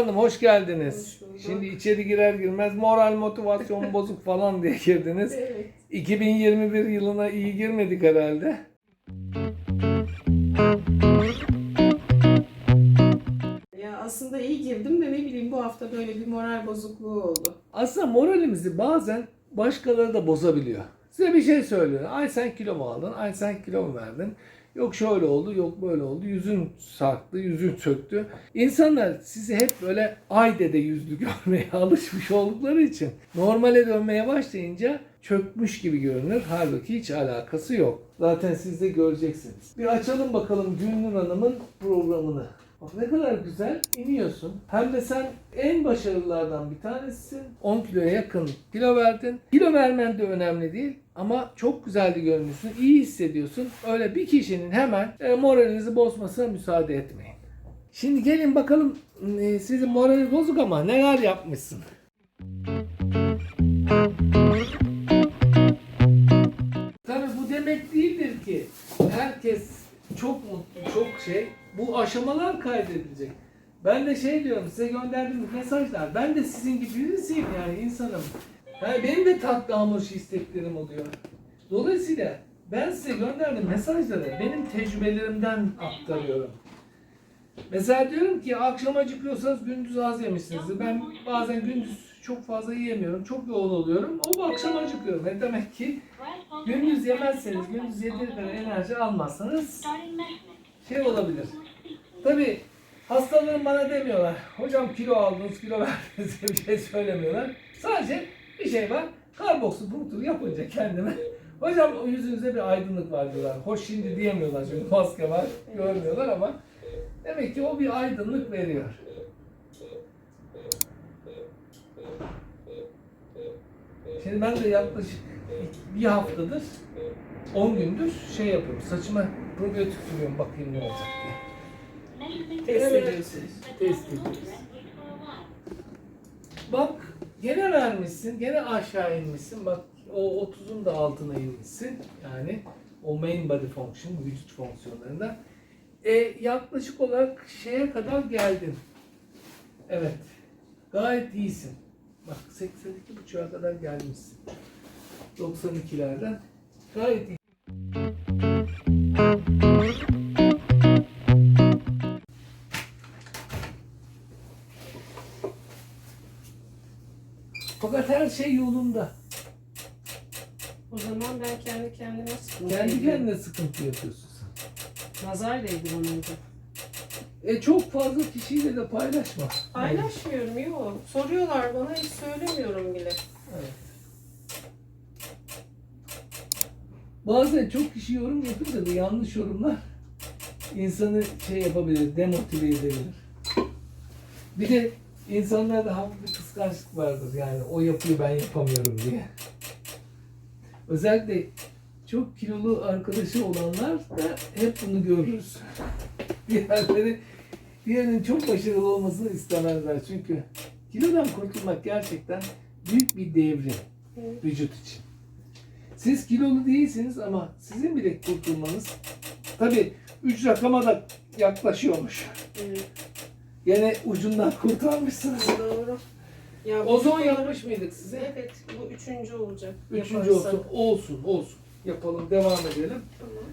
Hanım hoş geldiniz. Hoş. Şimdi içeri girer girmez moral motivasyon bozuk falan diye girdiniz. Evet. 2021 yılına iyi girmedik herhalde. Ya aslında iyi girdim de ne bileyim bu hafta böyle bir moral bozukluğu oldu. Aslında moralimizi bazen başkaları da bozabiliyor. Size bir şey söylüyor. Ay sen kilo mu aldın? Ay sen kilo mu verdin? Yok şöyle oldu, yok böyle oldu. Yüzün sarktı, yüzün çöktü. İnsanlar sizi hep böyle ay dede yüzlü görmeye alışmış oldukları için normale dönmeye başlayınca çökmüş gibi görünür. Halbuki hiç alakası yok. Zaten siz de göreceksiniz. Bir açalım bakalım Gülnur Hanım'ın programını. Bak ne kadar güzel iniyorsun. Hem de sen en başarılılardan bir tanesisin. 10 kiloya yakın kilo verdin. Kilo vermen de önemli değil ama çok güzel de görünüyorsun. iyi hissediyorsun. Öyle bir kişinin hemen e, moralinizi bozmasına müsaade etmeyin. Şimdi gelin bakalım e, sizin moraliniz bozuk ama neler yapmışsın. Aşamalar kaydedilecek. Ben de şey diyorum size gönderdiğim mesajlar. Ben de sizin gibi birisiyim yani insanım. Yani benim de tatlı hamur isteklerim oluyor. Dolayısıyla ben size gönderdiğim mesajları benim tecrübelerimden aktarıyorum. Mesela diyorum ki akşam acıkıyorsanız gündüz az yemişsinizdir. Ben bazen gündüz çok fazla yiyemiyorum. Çok yoğun oluyorum. O akşam acıkıyorum. E demek ki gündüz yemezseniz, gündüz kadar enerji almazsanız şey olabilir. Tabi hastalarım bana demiyorlar. Hocam kilo aldınız, kilo verdiniz diye bir şey söylemiyorlar. Sadece bir şey var. Karboksu punktur yapınca kendime. Hocam o yüzünüzde bir aydınlık var diyorlar. Hoş şimdi diyemiyorlar çünkü maske var. Görmüyorlar ama demek ki o bir aydınlık veriyor. Şimdi ben de yaklaşık bir haftadır 10 gündür şey yapıyorum. Saçıma probiyotik sürüyorum bakayım ne olacak diye. Test Evet. ediyorsunuz. Test ediyoruz. Bak gene vermişsin, gene aşağı inmişsin. Bak o 30'un da altına inmişsin. Yani o main body function, vücut fonksiyonlarında. E, yaklaşık olarak şeye kadar geldin. Evet. Gayet iyisin. Bak 82.5'a kadar gelmişsin. 92'lerden. Gayet iyi. Fakat her şey yolunda. O zaman ben kendi kendime sıkıntı Kendi ediyorum. kendine sıkıntı yapıyorsun sen. Nazar değdi bana. E çok fazla kişiyle de paylaşma. Paylaşmıyorum yok. Soruyorlar bana hiç söylemiyorum bile. Evet. Bazen çok kişi yorum yapınca da yanlış yorumlar insanı şey yapabilir, demotive edebilir. Bir de insanlarda hafif bir kıskançlık vardır yani o yapıyor ben yapamıyorum diye. Özellikle çok kilolu arkadaşı olanlar da hep bunu görürüz. Diğerleri diğerinin çok başarılı olmasını istemezler çünkü kilodan kurtulmak gerçekten büyük bir devrim Evet. vücut için. Siz kilolu değilsiniz ama sizin bile kurtulmanız tabi 3 rakama da yaklaşıyormuş. Evet. Gene ucundan kurtarmışsınız. Doğru. Ya Ozon yapmış mıydık size? Evet bu üçüncü olacak. Üçüncü yaparsak. olsun. Olsun olsun. Yapalım devam edelim. Tamam.